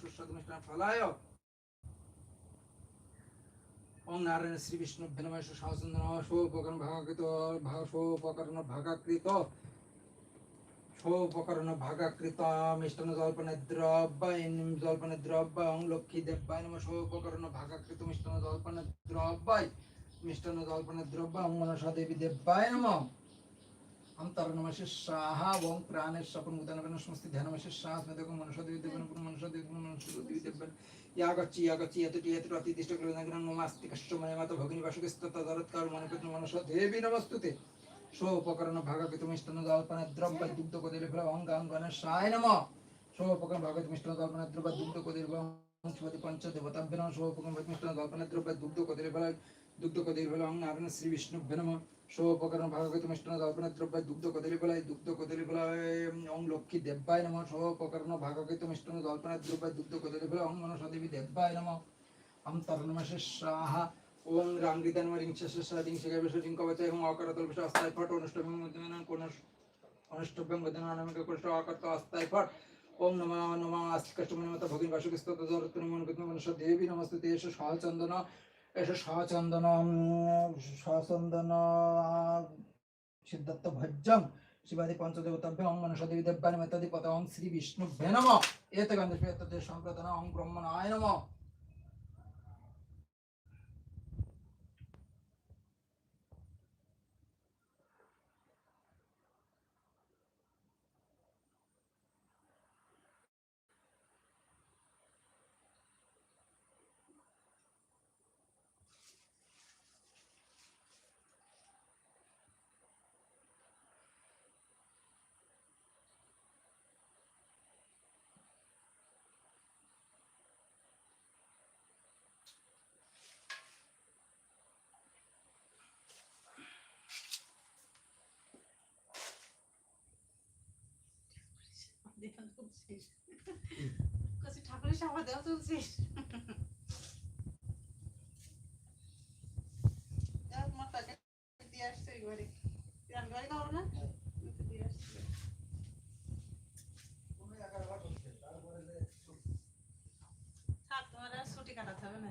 সুস্বাদু মিষ্টান্ন ফলায় নারায়ণ শ্রী বিষ্ণু ভাগাকৃত ভাগ সোপকরণ ভাগাকৃত ভাগাকৃত, মিষ্টান্ন জল্পনা দ্রব্য জল্পনা দ্রব্য ওং লক্ষ্মী দেব্যায় নম ভাগাকৃত, মিষ্টান্ন জল্পনা দ্রব্য মিষ্টান্ন জল্পনা দ্রব্য ওং মনসা দেবী দেব্যায় নম। দুগ্ধ কদিলে ফল অঙ্গাঙ্গন সায় নম সোপকরণ ভাগকৃত মিষ্টান্ন জল্পনা দ্রব্য দুগ্ধ কদিলে ফল শিবতি পঞ্চ দেবতাভ্য নম সোপকরণ ভাগকৃত মিষ্টান্ন জল্পনা দ্রব্য দুগ্ধ কদিলে ফল দুগ্ধ কদিলে ফল অং নারায়ণ শ্রী বিষ্ণুভ্য নম সোপকরণ ভাগবত মিষ্টান্ন জল্পনা দ্রব্য দুগ্ধ কদলী দুগ্ধ কদলী ফলায় ওং লক্ষ্মী দেব্যায় নম। সোপকরণ ভাগবত মিষ্টান্ন জল্পনা দুগ্ধ কদলী ফলায় ওং মনসা দেবী দেব্যায় নম। অম তরণমসে সাহা ওং রাঙ্গিদান রিংশ রিং শিখাবে রিং কবচে ওং অকরতল বিষ অস্থায় ফট, অনুষ্টভ্যং মধ্যমান কোন অনুষ্টভ্যং মধ্যমান নামক কোষ্ট অকর্ত অস্থায় ফট। ওম নমঃ নমঃ আস্তি কষ্টমনিমত ভগিন বাসুকস্ত তদরত্ন দেবী নমস্তে এস সহচন্দন। এস সহচন্দন সহচন্দন সিদ্ধার্থ ভজ্যম শিবাদি পঞ্চদেবতাভ্যং অং মনসা দেবী দেব্যানি শ্রী বিষ্ণুভ্য নম এতে গন্ধ সম্প্রদান অং নম দেওয়া কাছে ঠাকুরের সামনে দেওয়া তুলছিস তোমার টাকা দিয়ে আসছে ওই ঘরে রান খাব না? দিয়ে আসছে। থাক তোমার আর ছুটি কাটাতে হবে না।